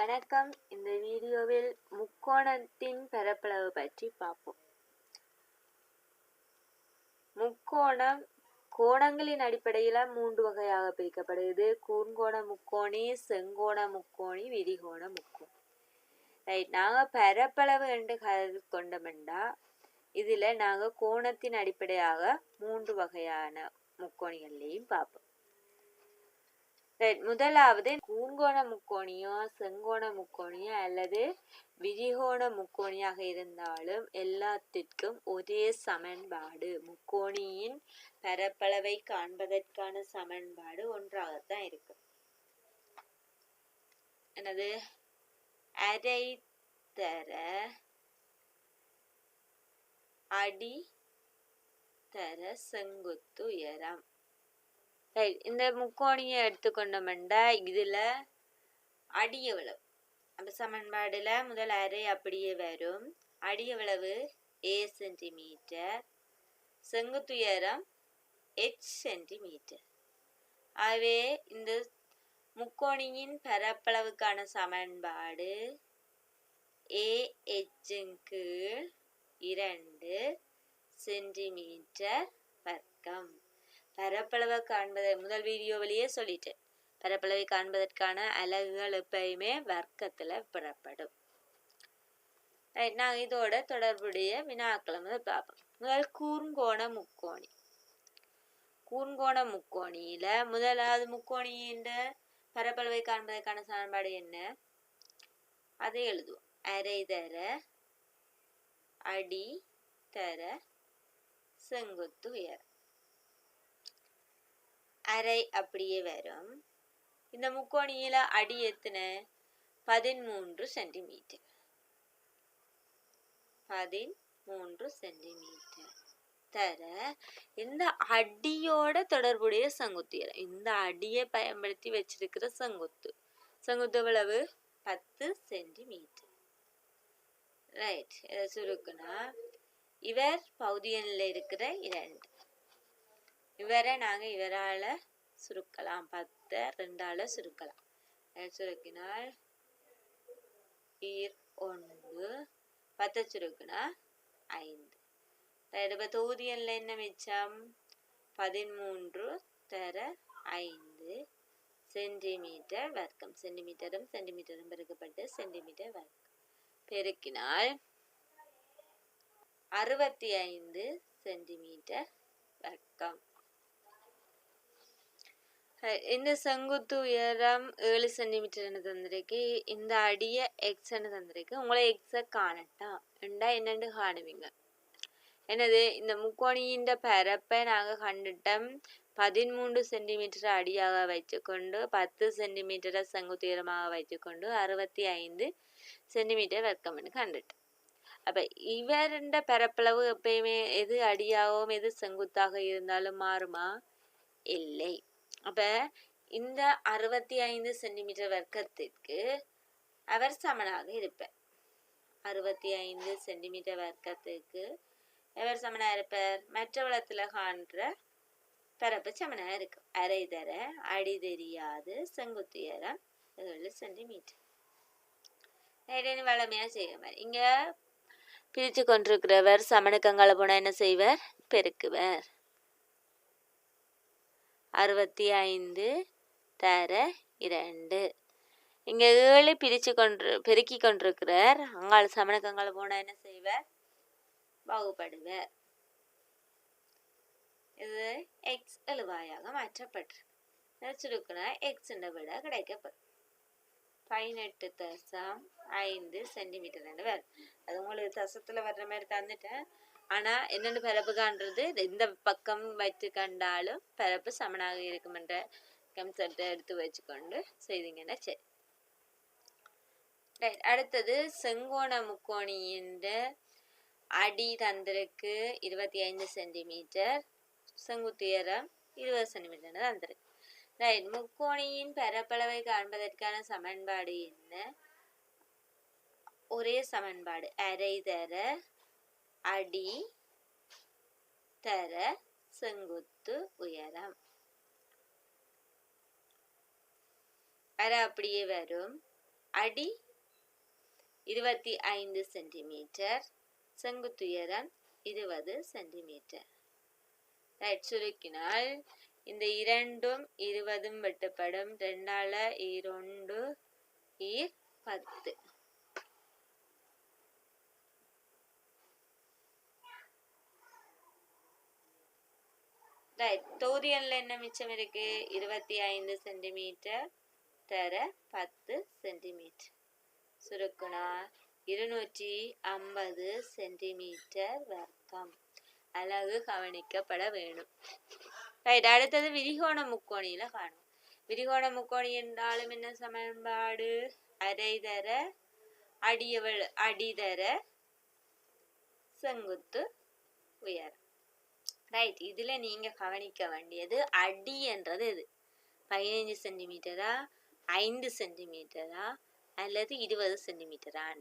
வணக்கம். இந்த வீடியோவில் முக்கோணத்தின் பரப்பளவு பற்றி பார்ப்போம். முக்கோணம் கோணங்களின் அடிப்படையில் மூன்று வகையாக பிரிக்கப்படுகிறது. கூர்கோண முக்கோணி செங்கோண முக்கோணி விரிகோண முக்கோணி. ரைட் நாங்கள் பரப்பளவு என்று கருது கொண்டோம்னா இதில் நாங்கள் கோணத்தின் அடிப்படையாக மூன்று வகையான முக்கோணிகள்லையும் பார்ப்போம். ரைட் முதலாவது கூங்கோண முக்கோணியோ செங்கோண முக்கோணியோ அல்லது விரிகோண முக்கோணியாக இருந்தாலும் எல்லாத்திற்கும் ஒரே சமன்பாடு. முக்கோணியின் பரப்பளவை காண்பதற்கான சமன்பாடு ஒன்றாகத்தான் இருக்கு. எனது அரை தர அடி தர செங்குத்து உயரம். ரைட் இந்த முக்கோணியை எடுத்துக்கொண்டோம்னா இதில் அடிய விளவு அந்த சமன்பாடில் முதல் அரை அப்படியே வரும். அடிய விளவு ஏ சென்டிமீட்டர் செங்குத்துயரம் எச் சென்டிமீட்டர் ஆகவே இந்த முக்கோணியின் பரப்பளவுக்கான சமன்பாடு ஏ கீழ் இரண்டு சென்டிமீட்டர் வர்க்கம். பரப்பளவை காண்பதை முதல் வீடியோவிலேயே சொல்லிட்டேன். பரப்பளவை காண்பதற்கான அலகுகள் எப்பயுமே வர்க்கத்தில் பெறப்படும். நாங்கள் இதோட தொடர்புடைய வினாக்களை பார்ப்போம். முதல் கூர்ங்கோண முக்கோணி. கூர்ங்கோண முக்கோணியில் முதலாவது முக்கோணியின் பரப்பளவை காண்பதற்கான சமன்பாடு என்ன? அதை எழுதுவோம். அரை தர அடி தர செங்குத்து உயரம். அரை அப்படியே வரும். இந்த முக்கோணியில அடி எத்தனை? பதிமூன்று சென்டிமீட்டர். பதிமூன்று சென்டிமீட்டர். தர இந்த அடியோட தொடர்புடைய செங்குத்து இந்த அடியை பயன்படுத்தி வச்சிருக்கிற செங்குத்து. செங்குத்து எவ்வளவு? பத்து சென்டிமீட்டர். ரைட் இதை சுருக்குனா இவர் பகுதியனில் இருக்கிற இரண்டு. இவரை நாங்கள் இவரால் சுருக்கலாம். பத்தை ரெண்டால் சுருக்கலாம். சுருக்கினால் ஈர் ஒன்று பத்தை சுருக்கினா ஐந்து. இப்போ தொகுதியல்ல என்ன மிச்சம்? பதிமூன்று தர ஐந்து சென்டிமீட்டர் வர்க்கம். சென்டிமீட்டரும் சென்டிமீட்டரும் பெருக்கப்பட்டு சென்டிமீட்டர் வர்க்கம். பெருக்கினால் அறுபத்தி ஐந்து சென்டிமீட்டர் வர்க்கம். இந்த செங்குத்து உயரம் ஏழு சென்டிமீட்டர்னு தந்திருக்கு. இந்த அடியை எக்ஸ்ன்னு தந்திருக்கு. உங்களை எக்ஸை காணட்டா. ரெண்டா என்னென்னு காணுவீங்க? என்னது இந்த முக்கோணியின் பரப்பை நாங்கள் கண்டுட்டோம் பதிமூன்று சென்டிமீட்டர் அடியாக வைத்துக்கொண்டு பத்து சென்டிமீட்டரை செங்குத்து உயரமாக வைத்துக்கொண்டு அறுபத்தி ஐந்து சென்டிமீட்டர் வர்க்கம்னு கண்டுட்டோம். அப்போ இவருண்ட பரப்பளவு எப்பயுமே எது அடியாகவும் எது செங்குத்தாக இருந்தாலும் மாறுமா? இல்லை. அப்போ இந்த அறுபத்தி ஐந்து சென்டிமீட்டர் வர்க்கத்திற்கு அவர் சமனாக இருப்பார். அறுபத்தி ஐந்து சென்டிமீட்டர் வர்க்கத்துக்கு எவர் சமனாக இருப்பார். மற்ற வளத்தில் காண்ற பரப்பு சமனாக இருக்கும். அரை தர அடி தெரியாது செங்குத்துயரம் ஏழு சென்டிமீட்டர். இடையில வளமையாக செய்ய இங்கே பிரித்து கொண்டிருக்கிறவர் சமனுக்கங்களை போனால் என்ன செய்வர்? பெருக்குவர். அறுபத்தி ஐந்து தர இரண்டு. இங்க ஏழு பிரிச்சு கொண்டு பெருக்கி கொண்டிருக்கிறார். அங்கால சமணக்கங்கால் போனால் என்ன செய்வார்? பாகுபடுவர் இது எக்ஸ் எழுவாயாக மாற்றப்பட்டிருக்கு. சுருக்குனா எக்ஸ் விட கிடைக்கப்படும் பதினெட்டு தசம் ஐந்து சென்டிமீட்டர் வரும். அது உங்களுக்கு தசத்துல வர்ற மாதிரி தந்துட்டேன். ஆனால் என்னென்ன பரப்பு காண்றது எந்த பக்கம் வைத்து கண்டாலும் பிறப்பு சமனாக இருக்குமென்ற கன்செப்டை எடுத்து வச்சுக்கொண்டு செய்தீங்கன்னா சரி. ரைட் அடுத்தது செங்கோண முக்கோணியின் அடி தந்திருக்கு இருபத்தி ஐந்து சென்டிமீட்டர் செங்குத்துயரம் இருபது சென்டிமீட்டர் தந்திருக்கு ரைட் முக்கோணியின் பரப்பளவை காண்பதற்கான சமன்பாடு என்ன? ஒரே சமன்பாடு அரை தர அடி தர செங்குத்து உயரம். வர அப்படியே வரும். அடி இருபத்தி ஐந்து சென்டிமீட்டர். செங்குத்துயரம் இருபது சென்டிமீட்டர். ரைட் சுருக்கினால் இந்த இரண்டும் இருபதும் வெட்டப்படும். ரெண்டால இரண்டு ஈர் பத்து. ரைட் தொகுதியன்ல என்ன மிச்சம் இருக்கு? இருபத்தி ஐந்து சென்டிமீட்டர் தர பத்து சென்டிமீட்டர். சுருக்குனா இருநூற்றி ஐம்பது சென்டிமீட்டர் வர்க்கம். அழகு கவனிக்கப்பட வேணும் ரைட் அடுத்தது விரிகோண முக்கோணியில காணும். விரிகோண முக்கோணி என்றாலும் என்ன சமன்பாடு? அரைதர அடியவள் அடிதர செங்குத்து உயரம். ரைட் இதில் நீங்கள் கவனிக்க வேண்டியது அடி என்றது இது. பதினைஞ்சு சென்டிமீட்டரா ஐந்து சென்டிமீட்டரா அல்லது இருபது சென்டிமீட்டரான்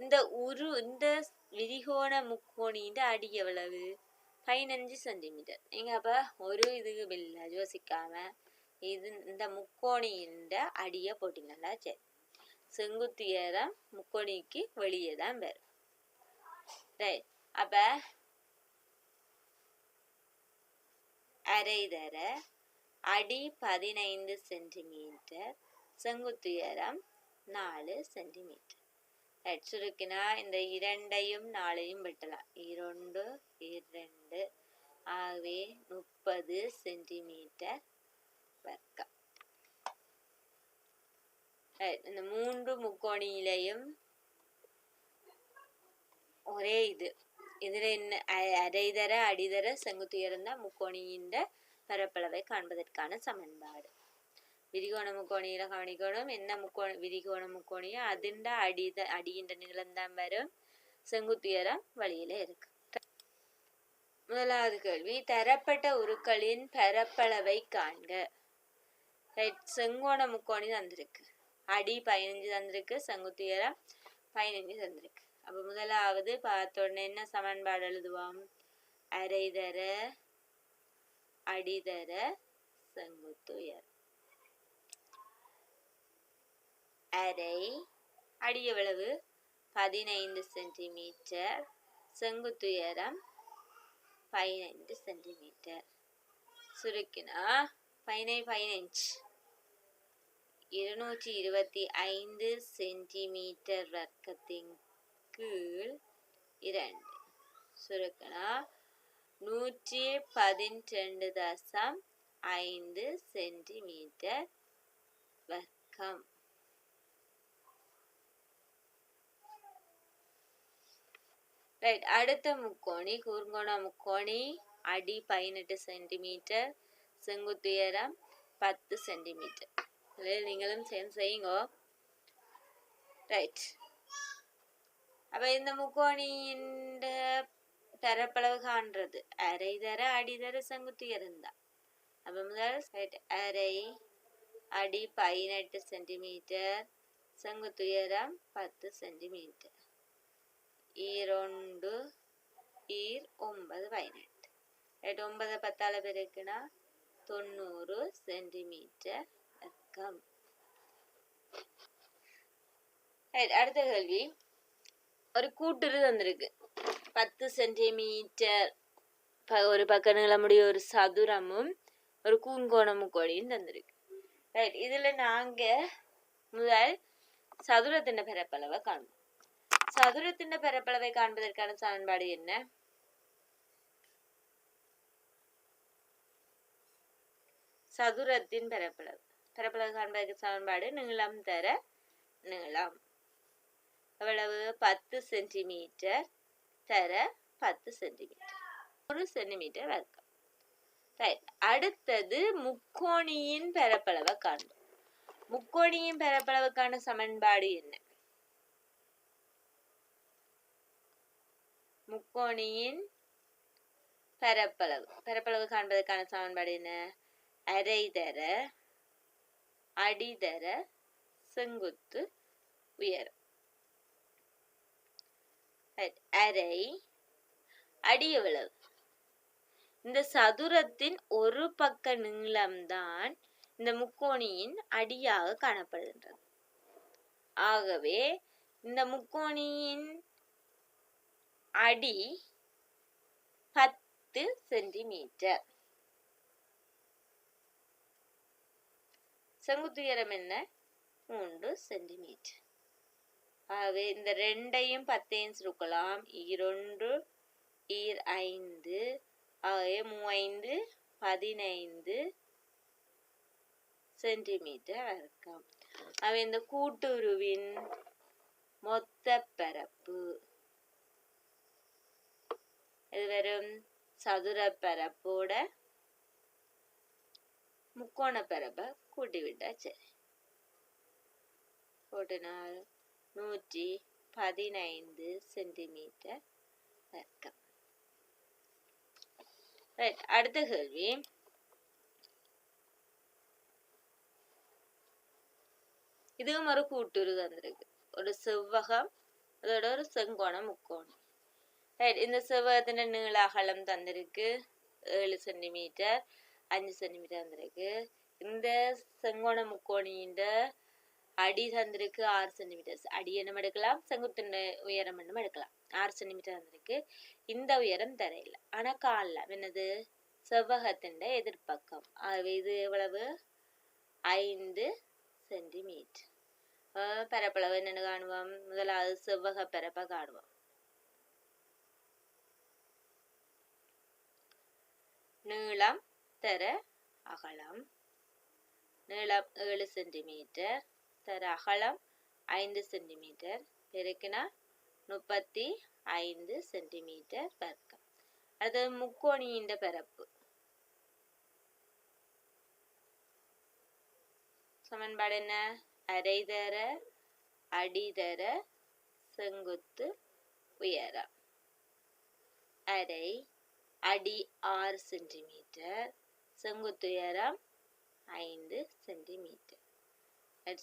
இந்த உரு இந்த விரிகோண முக்கோணியின் அடி எவ்வளவு? பதினஞ்சு சென்டிமீட்டர் நீங்கள் அப்போ ஒரு இதுக்கு இல்லை யோசிக்காம இது இந்த முக்கோணியின் அடியை போட்டிங்கன்னா சரி. செங்குத்தியரம் முக்கோணிக்கு வெளியே தான் வரும். ரைட் அப்போ அரைதர அடி பதினைந்து சென்டிமீட்டர் செங்குத்துயரம் நாலு சென்டிமீட்டர். ரைட் சுருக்கினா இந்த இரண்டையும் நாளையும் வெட்டலாம். இரண்டு இரண்டு ஆகவே முப்பது சென்டிமீட்டர் வர்க்கம். இந்த மூன்று முக்கோணியிலையும் ஒரே இது. இதில் என்ன அரைதர அடிதர செங்குத்துயர்ந்த முக்கோணியின் பரப்பளவை காண்பதற்கான சமன்பாடு விரிகோண முக்கோணியில கவனிக்கணும் என்ன முக்கோண விரிகோண முக்கோணியோ அதுண்ட அடித அடியின்ற நிலம்தான் வரும் செங்குத்துயரம் வழியில இருக்கு முதலாவது கேள்வி தரப்பட்ட உருக்களின் பரப்பளவை காண்க ரைட் செங்கோண முக்கோணி தந்திருக்கு அடி பதினஞ்சு தந்திருக்கு செங்குத்துயரம் பதினஞ்சு தந்திருக்கு அப்போ முதலாவது பார்த்தோன்னே என்ன சமன்பாடு எழுதுவோம்? அரைதர அடிதர செங்குத்துயரம் அரை அடி எவ்வளவு? பதினைந்து சென்டிமீட்டர். செங்குத்துயரம் பதினைந்து சென்டிமீட்டர். சுருக்கினா பதினை பதினஞ்சு. இருநூற்றி இருபத்தி ஐந்து சென்டிமீட்டர் வர்க்கத்தின் கீழ் இரண்டு. சுருக்கனா நூற்றி பதினெண்டு தசம் ஐந்து சென்டிமீட்டர் வர்க்கம். ரைட் அடுத்த முக்கோணி கூர்கோண முக்கோணி அடி பதினெட்டு சென்டிமீட்டர் செங்குத்துயரம் பத்து சென்டிமீட்டர். இதில் நீங்களும் சேர்ந்து செய்யுங்க. ரைட். அப்போ இந்த முக்கோணியின் தரப்பளவு காண்றது அரை தர அடிதர செங்குத்து இருந்தா அப்போ முதல் அரை அடி பதினெட்டு சென்டிமீட்டர் செங்குத்துயரம் பத்து சென்டிமீட்டர் ஈரொண்டு ஈர் ஒன்பது பதினெட்டு ரைட் ஒன்பது பத்தால பெருக்குனா தொண்ணூறு சென்டிமீட்டர் வர்க்கம் அடுத்த கேள்வி ஒரு கூட்டுரு தந்திருக்கு பத்து சென்டிமீட்டர் ப- ஒரு பக்க நீளமுடைய ஒரு சதுரமும் ஒரு கூங்கோணமும் கோடியும் தந்திருக்கு. ரைட் இதுல நாங்க முதல் சதுரத்தின் பரப்பளவை காண்போம். சதுரத்தின் பரப்பளவை காண்பதற்கான சமன்பாடு என்ன? சதுரத்தின் பரப்பளவு பரப்பளவு காண்பதற்கு சமன்பாடு நீளம் தர நீளம். எவ்வளவு? பத்து சென்டிமீட்டர் தர பத்து சென்டிமீட்டர். ஒரு சென்டிமீட்டர் வர்க்கம். ரைட் அடுத்தது முக்கோணியின் பரப்பளவை காண்போம். முக்கோணியின் பரப்பளவுக்கான சமன்பாடு என்ன? முக்கோணியின் பரப்பளவு. பரப்பளவு காண்பதற்கான சமன்பாடு என்ன? அரைதர அடிதர செங்குத்து உயரம். அரை அடி எவ்வளவு இந்த சதுரத்தின் ஒரு பக்க நீளம்தான் இந்த முக்கோணியின் அடியாக காணப்படுகின்றது. ஆகவே இந்த முக்கோணியின் அடி பத்து சென்டிமீட்டர். செங்குத்துயரம் என்ன? மூன்று சென்டிமீட்டர். ஆகவே இந்த ரெண்டையும் பத்தையும் சுருக்கலாம் இரண்டு ஈர் ஐந்து. ஆகவே மூவைந்து பதினைந்து சென்டிமீட்டர் இருக்கும் அவை இந்த கூட்டுருவின் மொத்த பரப்பு இது வெறும் சதுர பரப்போட முக்கோண பரப்பை கூட்டி விட்டா சரி கூட்டினால் நூற்றி பதினைந்து சென்டிமீட்டர் வர்க்கம். ரைட் அடுத்த கேள்வி. இதுவும் ஒரு கூட்டுரு தந்திருக்கு. ஒரு செவ்வகம் அதோட ஒரு செங்கோணம் முக்கோணம். ரைட் இந்த செவ்வகத்தின் நீள அகலம் தந்திருக்கு. ஏழு சென்டிமீட்டர் அஞ்சு சென்டிமீட்டர் வந்திருக்கு இந்த செங்கோண முக்கோணியின் அடி தந்திருக்கு ஆறு சென்டிமீட்டர்ஸ் அடி என்ன எடுக்கலாம் செங்குத்து உயரம் மட்டும் எடுக்கலாம். ஆறு சென்டிமீட்டர் தந்திருக்கு. இந்த உயரம் தரையில். ஆனா காலில். என்னது? செவ்வகத்தின் எதிர்ப்பக்கம். இது எவ்வளவு? ஐந்து சென்டிமீட்டர் பரப்பளவு என்னென்னு காணுவோம்? முதலாவது செவ்வக பரப்பை காணுவோம். நீளம் தர அகலம். நீளம் ஏழு சென்டிமீட்டர் தர அகலம் ஐந்து சென்டிமீட்டர் பெருக்கினா முப்பத்தி ஐந்து சென்டிமீட்டர் வர்க்கம். அது முக்கோணியின் பரப்பு சமன்பாடு என்ன? அரைதர அடிதர செங்குத்து உயரம். அரை அடி ஆறு சென்டிமீட்டர் செங்குத்து உயரம் ஐந்து சென்டிமீட்டர்.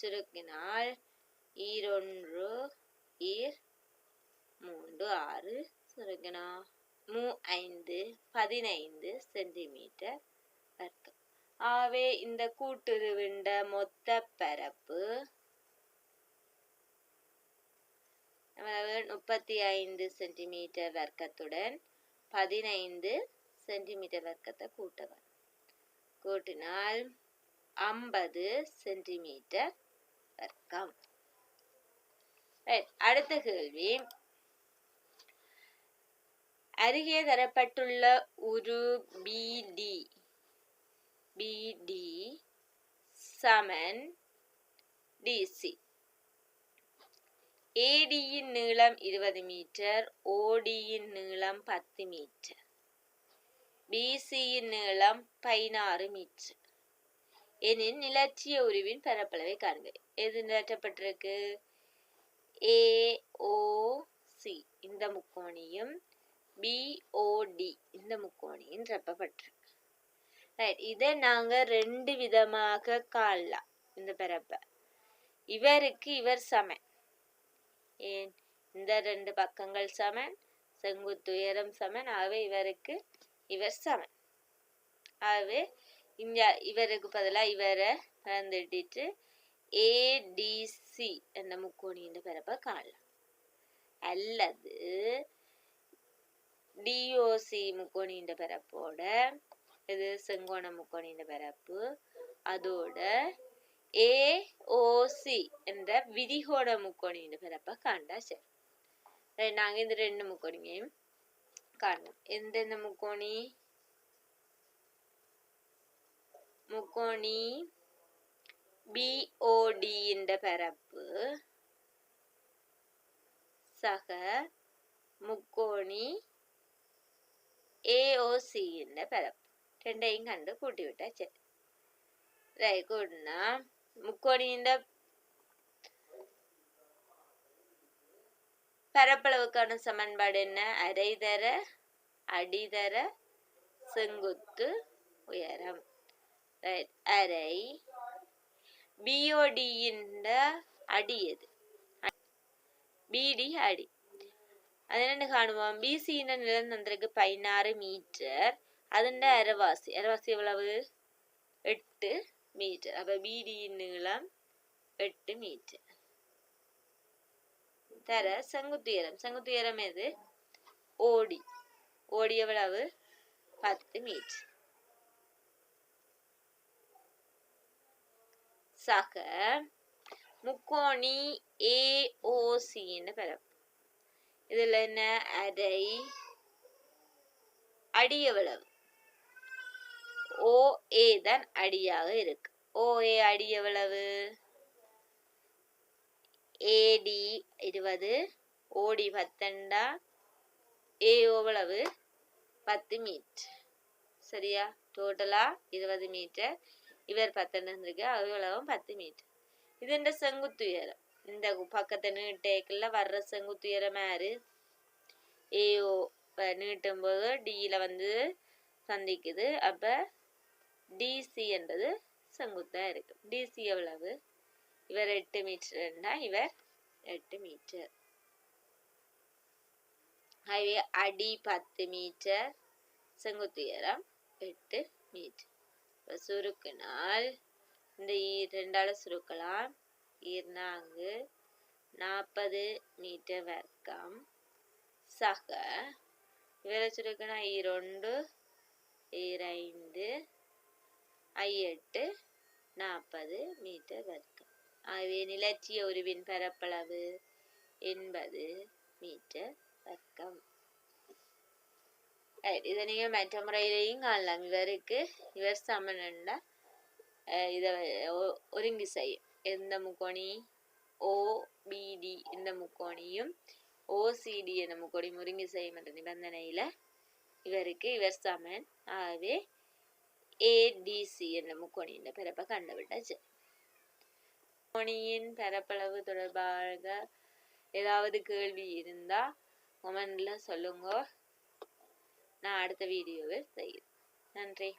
சுருக்கினால் ஈரொன்று ஈர் மூன்று ஆறு சுருக்கினால் மூ ஐந்து பதினைந்து சென்டிமீட்டர் வர்க்கம். ஆகவே இந்த கூட்டுருவிண்ட மொத்த பரப்பு முப்பத்தி ஐந்து சென்டிமீட்டர் வர்க்கத்துடன் பதினைந்து சென்டிமீட்டர் வர்க்கத்தை கூட்டவர் கூட்டினால் ஐம்பது சென்டிமீட்டர் வர்க்கம். அடுத்த கேள்வி. அருகே தரப்பட்டுள்ள உரு பிடி பிடி சமன் டிசி ஏடியின் நீளம் இருபது மீட்டர் ஓடியின் நீளம் பத்து மீட்டர். பிசியின் நீளம் பதினாறு மீட்டர். எனின் நிலற்றிய உருவின் பரப்பளவை காண்க. எது நிலற்றப்பட்டிருக்கு ஏஓசி சி இந்த முக்கோணியும் பிஓடி இந்த முக்கோணியும் நிரப்பப்பட்டிருக்கு. ரைட் இதை நாங்கள் ரெண்டு விதமாக காணலாம் இந்த பரப்பை. இவருக்கு இவர் சமன். ஏன்? இந்த ரெண்டு பக்கங்கள் சமன் செங்குத்து உயரம் சமன். ஆகவே இவருக்கு இவர் சமன். ஆகவே இந்த இவருக்கு பதிலாக இவரை பிறந்துட்டு ஏடிசி என்ற முக்கோணியின் பரப்பை காணலாம். அல்லது டிஓசி முக்கோணின்ற பிறப்போட இது செங்கோண முக்கோணின்ற பிறப்பு அதோட ஏஓசி என்ற விதிகோண முக்கோணின்ற பிறப்பை காண்டா சரி. நாங்கள் இந்த ரெண்டு முக்கோணியையும் காணலாம். எந்தெந்த முக்கோணி? முக்கோணி பிஓடியின் பரப்பு சக முக்கோணி ஏஓசியின் பரப்பு ரெண்டையும் கண்டு கூட்டி விட்டா சரி ரை கூட்டினா முக்கோணியின் பரப்பளவுக்கான சமன்பாடு என்ன? அரைதர அடிதர செங்குத்து உயரம். അരൈ ബി ഒ ഡിന്റെ അടിയത് ബി ഡി അടി അതിനെ കാണുമ്പോൾ ബി സിന്റെ നിലം തന്ത്രക്ക് പതിനാറ് മീറ്റർ അതിന്റെ അരവാസി അരവാസി എവ്വളവ് എട്ട് മീറ്റർ അപ്പൊ ബി ഡി നീളം എട്ട് മീറ്റർ தர செங்குத்துயரம் செங்குத்துயரம் எது ஓடி ஓடி எவ்வளவு பத்து சக முக்கோணி ஏஓசின்னு பரப்பு இதில் என்ன? அரை அடி எவ்வளவு ஓ தான் அடியாக இருக்கு. ஓஏ ஏ அடி எவ்வளவு ஏடி இருபது ஓடி பத்தண்டா ஏ எவ்வளவு பத்து மீட்டர் சரியா? டோட்டலாக இருபது மீட்டர் இவர் പത്തനംതിട്ട இருக்கு പത്ത് பத்து மீட்டர் സെങ്കുത്തുയരം இந்த இந்த பக்கத்தை நீட்டேக்கில் வர்ற செங்குத்துயர உயரம் ஏஓ நீட்டும் போது டியில் வந்து சந்திக்குது. அப்போ டிசி என்றது செங்குத்தாக இருக்கு. டிசி எவ்வளவு? இவர் எட்டு மீட்டர்னா இவர் எட்டு மீட்டர் ஹைவே அடி பத்து மீட்டர் செங்குத்துயரம் எட்டு மீட்டர் சுருக்கினால் இந்த ரெண்டால சுருக்கலாம். ஈர்னாங்கு நாற்பது மீட்டர் வர்க்கம். சக இவரை சுருக்கினா இரண்டு இரண்டு ஐயெட்டு நாற்பது மீட்டர் வர்க்கம். ஆகவே நிலச்சிய உருவின் பரப்பளவு எண்பது மீட்டர் வர்க்கம். இதை நீங்கள் மற்ற முறையிலையும் காணலாம் இவருக்கு இவர் சமனண்டா இதை ஒருங்கி செய்யும் எந்த முக்கோணி ஓபிடி இந்த முக்கோணியும் ஓசிடி என்ற முக்கோணி ஒருங்கி செய்யும் என்ற நிபந்தனையில் இவருக்கு இவர் சமன் ஆகவே ஏடிசி என்ற முக்கோணியின் பிறப்பை கண்டுவிட்டாச்சு முக்கோணியின் பரப்பளவு தொடர்பாக ஏதாவது கேள்வி இருந்தா கமெண்ட்ல சொல்லுங்க நான் அடுத்த வீடியோவில் செய்கிறேன். நன்றி.